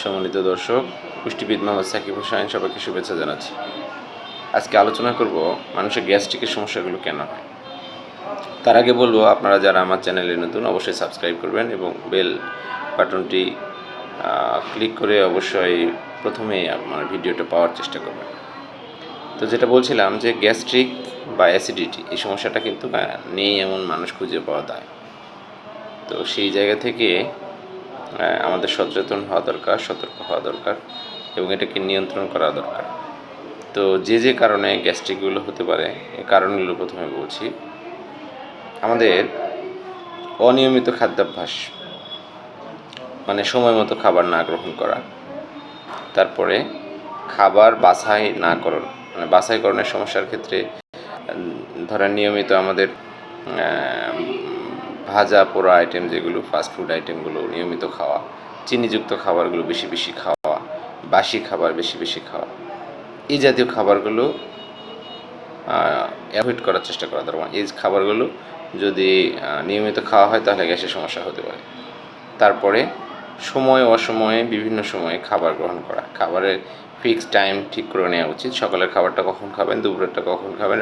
সম্মানিত দর্শক, পুষ্টিবিদ মোহাম্মদ সাকিব হোসেন সবাইকে শুভেচ্ছা জানাচ্ছি। আজকে আলোচনা করব মানুষের গ্যাস্ট্রিকের সমস্যাগুলো কেন হয়। তার আগে বলব, আপনারা যারা আমার চ্যানেলে নতুন, অবশ্যই সাবস্ক্রাইব করবেন এবং বেল বাটনটি ক্লিক করে অবশ্যই প্রথমেই আমার ভিডিওটা পাওয়ার চেষ্টা করবেন। তো যেটা বলছিলাম যে গ্যাস্ট্রিক বা অ্যাসিডিটি, এই সমস্যাটা কিন্তু নেই এমন মানুষ খুঁজে পাওয়া যায়। তো সেই জায়গা থেকে আমাদের সচেতন হওয়া দরকার, সতর্ক হওয়া দরকার এবং এটাকে নিয়ন্ত্রণ করা দরকার। তো যে যে কারণে গ্যাস্ট্রিকগুলো হতে পারে এই কারণগুলো প্রথমে বলছি। আমাদের অনিয়মিত খাদ্যাভ্যাস মানে সময় মতো খাবার না গ্রহণ করা, তারপরে খাবার বাছাই না করণ মানে বাছাইকরণের সমস্যার ক্ষেত্রে ধরেন নিয়মিত আমাদের ভাজা পোড়া আইটেম যেগুলো ফাস্ট ফুড আইটেমগুলো নিয়মিত খাওয়া, চিনিযুক্ত খাবারগুলো বেশি বেশি খাওয়া, বাসি খাবার বেশি বেশি খাওয়া। এই জাতীয় খাবারগুলো অ্যাভয়েড করার চেষ্টা করা দরকার। এই খাবারগুলো যদি নিয়মিত খাওয়া হয়, তাহলে গ্যাসের সমস্যা হতে পারে। তারপরে, সময় অসময়ে বিভিন্ন সময়ে খাবার গ্রহণ করা। খাবারের ফিক্সড টাইম ঠিক করে নেওয়া উচিত। সকালের খাবারটা কখন খাবেন? দুপুরেরটা কখন খাবেন?